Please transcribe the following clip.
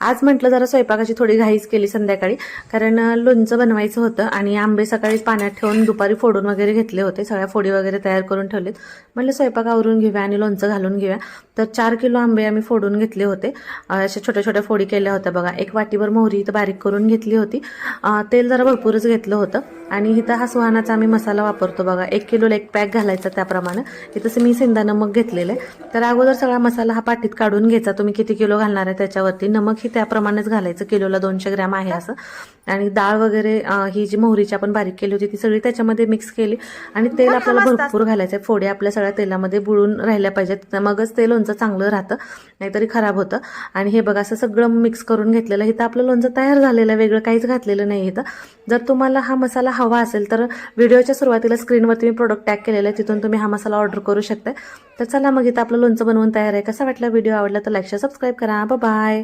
आज म्हटलं जरा स्वयंपाकाची थोडी घाईच केली संध्याकाळी. कारण लोणचं बनवायचं होतं आणि आंबे सकाळीच पाण्यात ठेवून दुपारी फोडून वगैरे घेतले होते. सगळ्या फोडी वगैरे तयार करून ठेवलेत. म्हटलं स्वयंपाक आवरून घेऊया आणि लोणचं घालून घेऊया. तर चार किलो आंबे आम्ही फोडून घेतले होते. अशा छोट्या छोट्या फोडी केल्या होत्या बघा. एक वाटीभर मोहरी इथं बारीक करून घेतली होती. तेल जरा भरपूरच घेतलं होतं. आणि इथं हा सुहानाचा आम्ही मसाला वापरतो बघा. एक किलोला एक पॅक घालायचा त्याप्रमाणे. इथं मी सेंदा नमक घेतलेलं आहे. तर अगोदर सगळा मसाला हा पाटीत काढून घ्यायचा. तुम्ही किती किलो घालणार आहे त्याच्यावरती. नमक ही त्याप्रमाणेच घालायचं. किलोला दोनशे ग्रॅम आहे असं. आणि डाळ वगैरे ही जी मोहरीची आपण बारीक केली होती ती सगळी त्याच्यामध्ये मिक्स केली. आणि तेल आपल्याला भरपूर घालायचं आहे. फोडे आपल्या सगळ्या तेलामध्ये बुडून राहिल्या पाहिजेत. मगच ते लोणचं चांगलं राहतं नाहीतरी खराब होतं. आणि हे बघा असं सगळं मिक्स करून घेतलेलं इथं आपलं लोणचं तयार झालेलं आहे. वेगळं काहीच घातलेलं नाही इथं. जर तुम्हाला हा मसाला हवा असेल तर व्हिडिओच्या सुरुवातीला स्क्रीनवरती मी प्रोडक्ट टॅग केलेलं आहे. तिथून तुम्ही हा मसाला ऑर्डर करू शकता तर चला मग इथं आपलं लोणचं बनवून तयार आहे. कसा वाटला व्हिडिओ? आवडला तर लाईक सबस्क्राईब करा. बाय